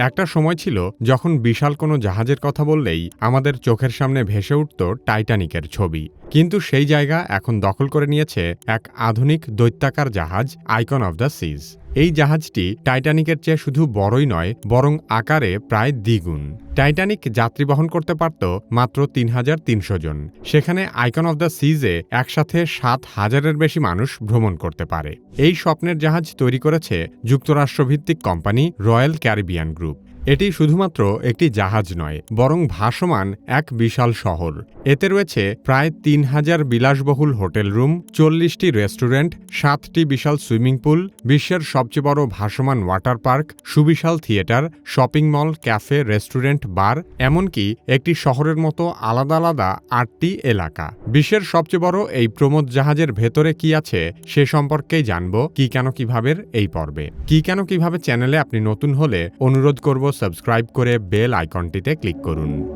একটা সময় ছিল যখন বিশাল কোনো জাহাজের কথা বললেই আমাদের চোখের সামনে ভেসে উঠত টাইটানিকের ছবি। কিন্তু সেই জায়গা এখন দখল করে নিয়েছে এক আধুনিক দৈত্যাকার জাহাজ আইকন অব দ্য সিজ এই জাহাজটি টাইটানিকের চেয়ে শুধু বড়ই নয়, বরং আকারে প্রায় দ্বিগুণ। টাইটানিক যাত্রী বহন করতে পারত মাত্র তিন হাজার তিনশো জন। সেখানে আইকন অব দ্য সিজে একসাথে সাত হাজারের বেশি মানুষ ভ্রমণ করতে পারে। এই স্বপ্নের জাহাজ তৈরি করেছে যুক্তরাষ্ট্রভিত্তিক কোম্পানি রয়্যাল ক্যারিবিয়ান গ্রুপ এটি শুধুমাত্র একটি জাহাজ নয়, বরং ভাসমান এক বিশাল শহর। এতে রয়েছে প্রায় তিন হাজার বিলাসবহুল হোটেল রুম, চল্লিশটি রেস্টুরেন্ট, সাতটি বিশাল সুইমিং পুল, বিশ্বের সবচেয়ে বড় ভাসমান ওয়াটার পার্ক, সুবিশাল theatre, shopping mall, cafe, restaurant, bar, এমনকি একটি শহরের মতো আলাদা আলাদা আটটি এলাকা। বিশ্বের সবচেয়ে বড় এই প্রমোদ জাহাজের ভেতরে কি আছে সে সম্পর্কেই জানব কি কেন কীভাবে এই পর্বে। কি কেন কীভাবে চ্যানেলে আপনি নতুন হলে অনুরোধ করব সাবস্ক্রাইব করে বেল আইকনটিতে ক্লিক করুন।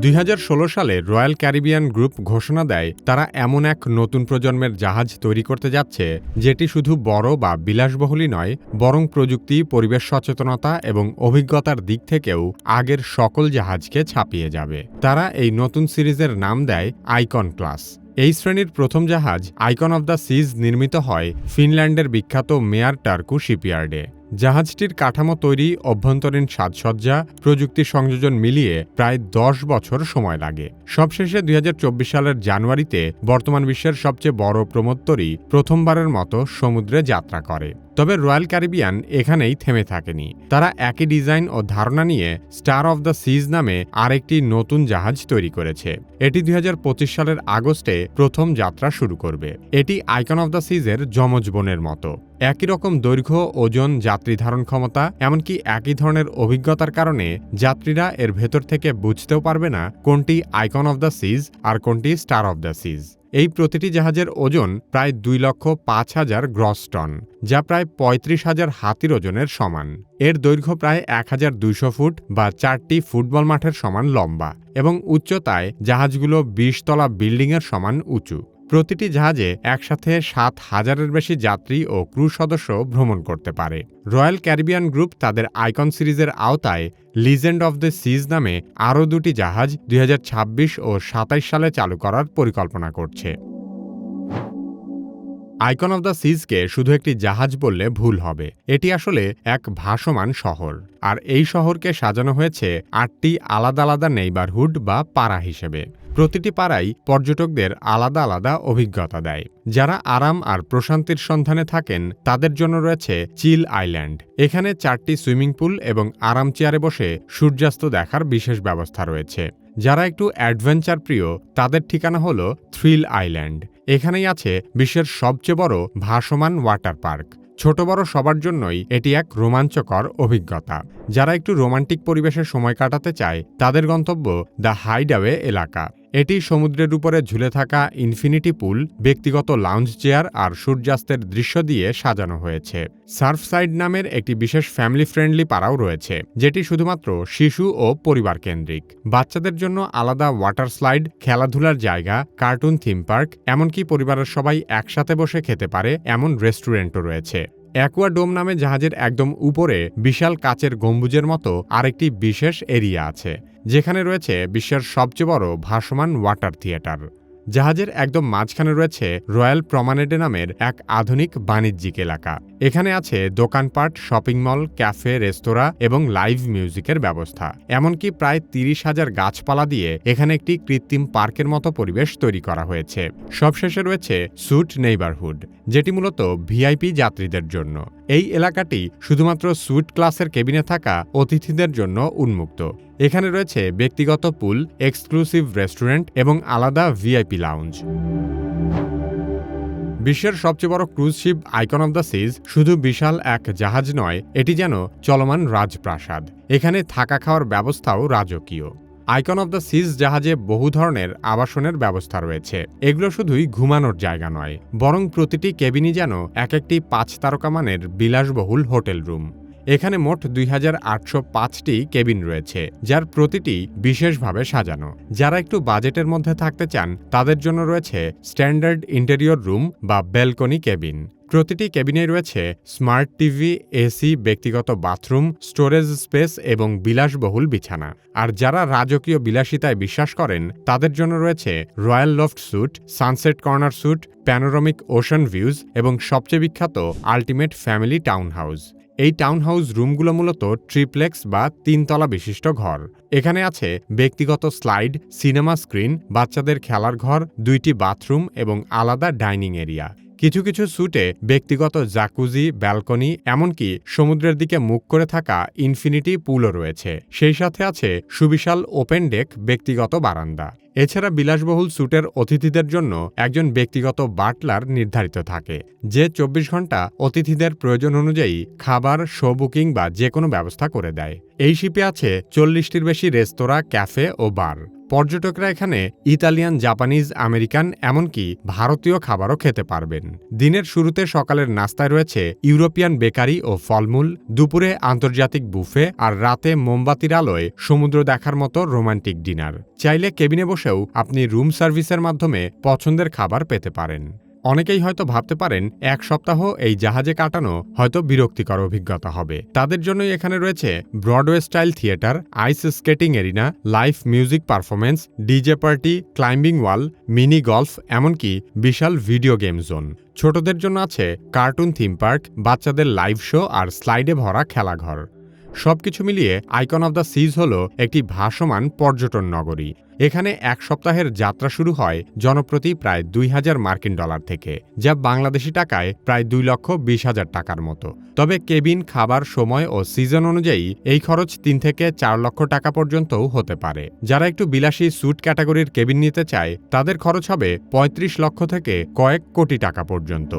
দুই হাজার ষোলো সালে রয়্যাল ক্যারিবিয়ান গ্রুপ ঘোষণা দেয়, তারা এমন এক নতুন প্রজন্মের জাহাজ তৈরি করতে যাচ্ছে, যেটি শুধু বড় বা বিলাসবহুলই নয়, বরং প্রযুক্তি, পরিবেশ সচেতনতা এবং অভিজ্ঞতার দিক থেকেও আগের সকল জাহাজকে ছাপিয়ে যাবে। তারা এই নতুন সিরিজের নাম দেয় আইকন ক্লাস। এই শ্রেণির প্রথম জাহাজ আইকন অব দ্য সিজ নির্মিত হয় ফিনল্যান্ডের বিখ্যাত মেয়ার টার্কু শিপইয়ার্ডে। জাহাজটির কাঠামো তৈরি, অভ্যন্তরীণ সাজসজ্জা, প্রযুক্তি সংযোজন মিলিয়ে প্রায় দশ বছর সময় লাগে। সবশেষে দুই হাজার চব্বিশ সালের জানুয়ারিতে বর্তমান বিশ্বের সবচেয়ে বড় প্রমোত্তরী প্রথমবারের মতো সমুদ্রে যাত্রা করে। তবে রয়্যাল ক্যারিবিয়ান এখানেই থেমে থাকেনি। তারা একই ডিজাইন ও ধারণা নিয়ে স্টার অফ দ্য সিজ নামে আরেকটি নতুন জাহাজ তৈরি করেছে। এটি দুই হাজার পঁচিশ সালের আগস্টে প্রথম যাত্রা শুরু করবে। এটি আইকন অফ দ্য সিজের যমজ বোনের মতো। একই রকম দৈর্ঘ্য, ওজন, যাত্রী ধারণ ক্ষমতা, এমনকি একই ধরনের অভিজ্ঞতার কারণে যাত্রীরা এর ভেতর থেকে বুঝতেও পারবে না কোনটি আইকন অফ দ্য সিজ আর কোনটি স্টার অফ দ্য সিজ। এই প্রতিটি জাহাজের ওজন প্রায় দুই লক্ষ পাঁচ হাজার গ্রস টন, যা প্রায় পঁয়ত্রিশ হাজার হাতির ওজনের সমান। এর দৈর্ঘ্য প্রায় এক হাজার দুইশো ফুট বা চারটি ফুটবল মাঠের সমান লম্বা এবং উচ্চতায় জাহাজগুলো বিশতলা বিল্ডিংয়ের সমান উঁচু। প্রতিটি জাহাজে একসাথে সাত হাজারের বেশি যাত্রী ও ক্রু সদস্য ভ্রমণ করতে পারে। রয়্যাল ক্যারিবিয়ান গ্রুপ তাদের আইকন সিরিজের আওতায় লিজেন্ড অব দ্য সিজ নামে আরও দুটি জাহাজ দুই হাজার ছাব্বিশ ও সাতাইশ সালে চালু করার পরিকল্পনা করছে। আইকন অব দ্য সিজকে শুধু একটি জাহাজ বললে ভুল হবে। এটি আসলে এক ভাসমান শহর। আর এই শহরকে সাজানো হয়েছে আটটি আলাদা আলাদা নেইবারহুড বা পাড়া হিসেবে। প্রতিটি পাড়াই পর্যটকদের আলাদা আলাদা অভিজ্ঞতা দেয়। যারা আরাম আর প্রশান্তির সন্ধানে থাকেন, তাদের জন্য রয়েছে চিল আইল্যান্ড। এখানে চারটি সুইমিং পুল এবং আরাম চেয়ারে বসে সূর্যাস্ত দেখার বিশেষ ব্যবস্থা রয়েছে। যারা একটু অ্যাডভেঞ্চার প্রিয় তাদের ঠিকানা হল থ্রিল আইল্যান্ড। এখানেই আছে বিশ্বের সবচেয়ে বড় ভাসমান ওয়াটার পার্ক। ছোট বড় সবার জন্যই এটি এক রোমাঞ্চকর অভিজ্ঞতা। যারা একটু রোমান্টিক পরিবেশে সময় কাটাতে চায়, তাদের গন্তব্য দ্য হাইডাওয়ে এলাকা। এটি সমুদ্রের উপরে ঝুলে থাকা ইনফিনিটি পুল, ব্যক্তিগত লাউঞ্জ চেয়ার আর সূর্যাস্তের দৃশ্য দিয়ে সাজানো হয়েছে। সার্ফসাইড নামের একটি বিশেষ ফ্যামিলি ফ্রেন্ডলি পাড়াও রয়েছে, যেটি শুধুমাত্র শিশু ও পরিবার কেন্দ্রিক। বাচ্চাদের জন্য আলাদা ওয়াটার স্লাইড, খেলাধুলার জায়গা, কার্টুন, থিম পার্ক, এমনকি পরিবারের সবাই একসাথে বসে খেতে পারে এমন রেস্টুরেন্টও রয়েছে। অ্যাকুয়াডোম নামে জাহাজের একদম উপরে বিশাল কাচের গম্বুজের মতো আরেকটি বিশেষ এরিয়া আছে, যেখানে রয়েছে বিশ্বের সবচেয়ে বড় ভাসমান ওয়াটার থিয়েটার। জাহাজের একদম মাঝখানে রয়েছে রয়্যাল প্রমানেডে নামের এক আধুনিক বাণিজ্যিক এলাকা। এখানে আছে দোকানপাট, শপিং মল, ক্যাফে, রেস্তোরাঁ এবং লাইভ মিউজিকের ব্যবস্থা। এমনকি প্রায় তিরিশ হাজার গাছপালা দিয়ে এখানে একটি কৃত্রিম পার্কের মতো পরিবেশ তৈরি করা হয়েছে। সবশেষে রয়েছে সুট নেইবারহুড। যেটি মূলত ভিআইপি যাত্রীদের জন্য। এই এলাকাটি শুধুমাত্র সুইট ক্লাসের কেবিনে থাকা অতিথিদের জন্য উন্মুক্ত। এখানে রয়েছে ব্যক্তিগত পুল, এক্সক্লুসিভ রেস্টুরেন্ট এবং আলাদা ভিআইপি লাউঞ্জ। বিশ্বের সবচেয়ে বড় cruise ship icon of the seas শুধু বিশাল এক জাহাজ নয়, এটি যেন চলমান রাজপ্রাসাদ। এখানে থাকা খাওয়ার ব্যবস্থাও রাজকীয়। আইকন অব দ্য সিজ জাহাজে বহু ধরনের আবাসনের ব্যবস্থা রয়েছে। এগুলো শুধুই ঘুমানোর জায়গা নয়, বরং প্রতিটি কেবিনই যেন এক একটি পাঁচ তারকা মানের বিলাসবহুল হোটেল রুম। এখানে মোট দুই পাঁচটি কেবিন রয়েছে, যার প্রতিটি বিশেষভাবে সাজানো। যারা একটু বাজেটের মধ্যে থাকতে চান, তাদের জন্য রয়েছে স্ট্যান্ডার্ড ইন্টেরিয়র রুম বা ব্যালকনি কেবিন। প্রতিটি কেবিনে রয়েছে স্মার্ট টিভি, এসি, ব্যক্তিগত বাথরুম, স্টোরেজ স্পেস এবং বিলাসবহুল বিছানা। আর যারা রাজকীয় বিলাসিতায় বিশ্বাস করেন, তাদের জন্য রয়েছে Royal loft suite, sunset corner suite, panoramic ocean views এবং সবচেয়ে বিখ্যাত আল্টিমেট ফ্যামিলি টাউন হাউস এই টাউন হাউস রুমগুলো মূলত ট্রিপ্লেক্স বা তিনতলা বিশিষ্ট ঘর। এখানে আছে ব্যক্তিগত স্লাইড, সিনেমা স্ক্রিন, বাচ্চাদের খেলার ঘর, দুইটি বাথরুম এবং আলাদা ডাইনিং এরিয়া। কিছু কিছু স্যুটে ব্যক্তিগত জাকুজি ব্যালকনি এমনকি সমুদ্রের দিকে মুখ করে থাকা ইনফিনিটি পুলও রয়েছে। সেই সাথে আছে সুবিশাল ওপেন ডেক ব্যক্তিগত বারান্দা। এছাড়া বিলাসবহুল স্যুটের অতিথিদের জন্য একজন ব্যক্তিগত বাটলার নির্ধারিত থাকে, যে চব্বিশ ঘণ্টা অতিথিদের প্রয়োজন অনুযায়ী খাবার শো বুকিং বা যে কোনো ব্যবস্থা করে দেয়। এই শিপে আছে চল্লিশটির বেশি রেস্তোরাঁ ক্যাফে ও বার পর্যটকরা এখানে ইতালিয়ান, জাপানিজ, আমেরিকান এমনকি ভারতীয় খাবারও খেতে পারবেন। দিনের শুরুতে সকালের নাস্তায় রয়েছে ইউরোপিয়ান বেকারি ও ফলমূল, দুপুরে আন্তর্জাতিক বুফে আর রাতে মোমবাতির আলোয় সমুদ্র দেখার মতো রোমান্টিক ডিনার। চাইলে কেবিনে বসেও আপনি রুম সার্ভিসের মাধ্যমে পছন্দের খাবার পেতে পারেন। অনেকেই হয়তো ভাবতে পারেন, এক সপ্তাহ এই জাহাজে কাটানো হয়তো বিরক্তিকর অভিজ্ঞতা হবে। তাদের জন্যই এখানে রয়েছে Broadway style theatre, ice skating arena, live music performance DJ party, climbing wall, mini golf, এমনকি বিশাল ভিডিও গেম জোন। ছোটদের জন্য আছে কার্টুন থিম পার্ক, বাচ্চাদের লাইভ শো আর স্লাইডে ভরা খেলাঘর। সবকিছু মিলিয়ে আইকন অব দ্য সিজ হল একটি ভাসমান পর্যটন নগরী। এখানে এক সপ্তাহের যাত্রা শুরু হয় জনপ্রতি প্রায় দুই হাজার মার্কিন ডলার থেকে, যা বাংলাদেশি টাকায় প্রায় দুই লক্ষ বিশ হাজার টাকার মতো। তবে কেবিন, খাবার, সময় ও সিজন অনুযায়ী এই খরচ তিন থেকে চার লক্ষ টাকা পর্যন্তও হতে পারে। যারা একটু বিলাসী স্যুট ক্যাটাগরির কেবিন নিতে চায়, তাদের খরচ হবে ৩৫ লক্ষ থেকে কয়েক কোটি টাকা পর্যন্ত।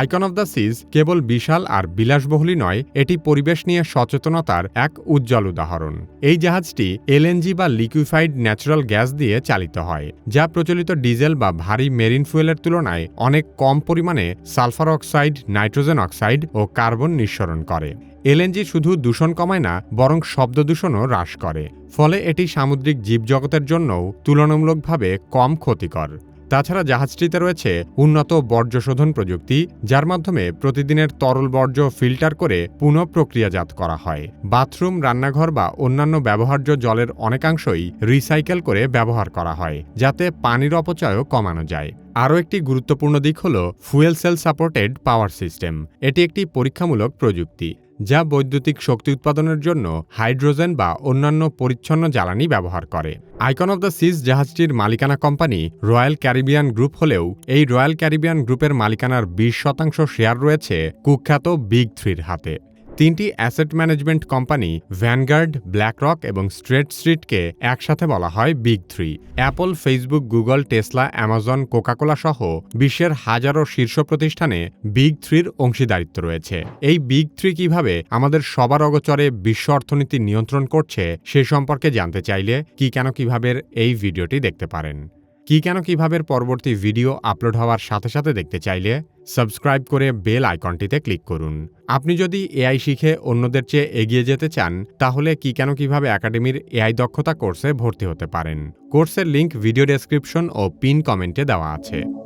আইকন অব দ্য সিজ কেবল বিশাল আর বিলাসবহুলই নয়, এটি পরিবেশ নিয়ে সচেতনতার এক উজ্জ্বল উদাহরণ। এই জাহাজটি এলএনজি বা লিকুইফাইড ন্যাচারাল গ্যাস দিয়ে চালিত হয়, যা প্রচলিত ডিজেল বা ভারী মেরিন ফুয়েলের তুলনায় অনেক কম পরিমাণে সালফার অক্সাইড, নাইট্রোজেন অক্সাইড ও কার্বন নিঃসরণ করে। এলএনজি শুধু দূষণ কমায় না, বরং শব্দ দূষণও হ্রাস করে, ফলে এটি সামুদ্রিক জীবজগতের জন্যও তুলনামূলকভাবে কম ক্ষতিকর। তাছাড়া জাহাজটিতে রয়েছে উন্নত বর্জ্য শোধন প্রযুক্তি, যার মাধ্যমে প্রতিদিনের তরল বর্জ্য ফিল্টার করে পুনঃপ্রক্রিয়াজাত করা হয়। বাথরুম, রান্নাঘর বা অন্যান্য ব্যবহার্য জলের অনেকাংশই রিসাইকেল করে ব্যবহার করা হয়, যাতে পানির অপচয়ও কমানো যায়। আরও একটি গুরুত্বপূর্ণ দিক হল fuel cell supported power system. এটি একটি পরীক্ষামূলক প্রযুক্তি। যা বৈদ্যুতিক শক্তি উৎপাদনের জন্য হাইড্রোজেন বা অন্যান্য পরিচ্ছন্ন জ্বালানি ব্যবহার করে। আইকন অব দ্য সিজ জাহাজটির মালিকানা কোম্পানি রয়্যাল ক্যারিবিয়ান গ্রুপ হলেও এই রয়্যাল ক্যারিবিয়ান গ্রুপের মালিকানার বিশ শতাংশ শেয়ার রয়েছে কুখ্যাত বিগ থ্রির হাতে। তিনটি asset management company, Vanguard BlackRock এবং স্ট্রেট স্ট্রিটকে একসাথে বলা হয় big three Apple Facebook Google Tesla Amazon Coca Cola সহ বিশ্বের হাজারো শীর্ষ প্রতিষ্ঠানে বিগ থ্রির অংশীদারিত্ব রয়েছে। এই বিগ থ্রি কীভাবে আমাদের সবার অগচরে বিশ্ব অর্থনীতি নিয়ন্ত্রণ করছে সে সম্পর্কে জানতে চাইলে কি কেন কীভাবে এই ভিডিওটি দেখতে পারেন। কি কেন কীভাবে পরবর্তী ভিডিও আপলোড হওয়ার সাথে সাথে দেখতে চাইলে সাবস্ক্রাইব করে বেল আইকনটিতে ক্লিক করুন। আপনি যদি এআই শিখে অন্যদের চেয়ে এগিয়ে যেতে চান, তাহলে কি কেন কীভাবে একাডেমির এআই দক্ষতা কোর্সে ভর্তি হতে পারেন? কোর্সের লিংক ভিডিও ডেসক্রিপশন ও পিন কমেন্টে দেওয়া আছে।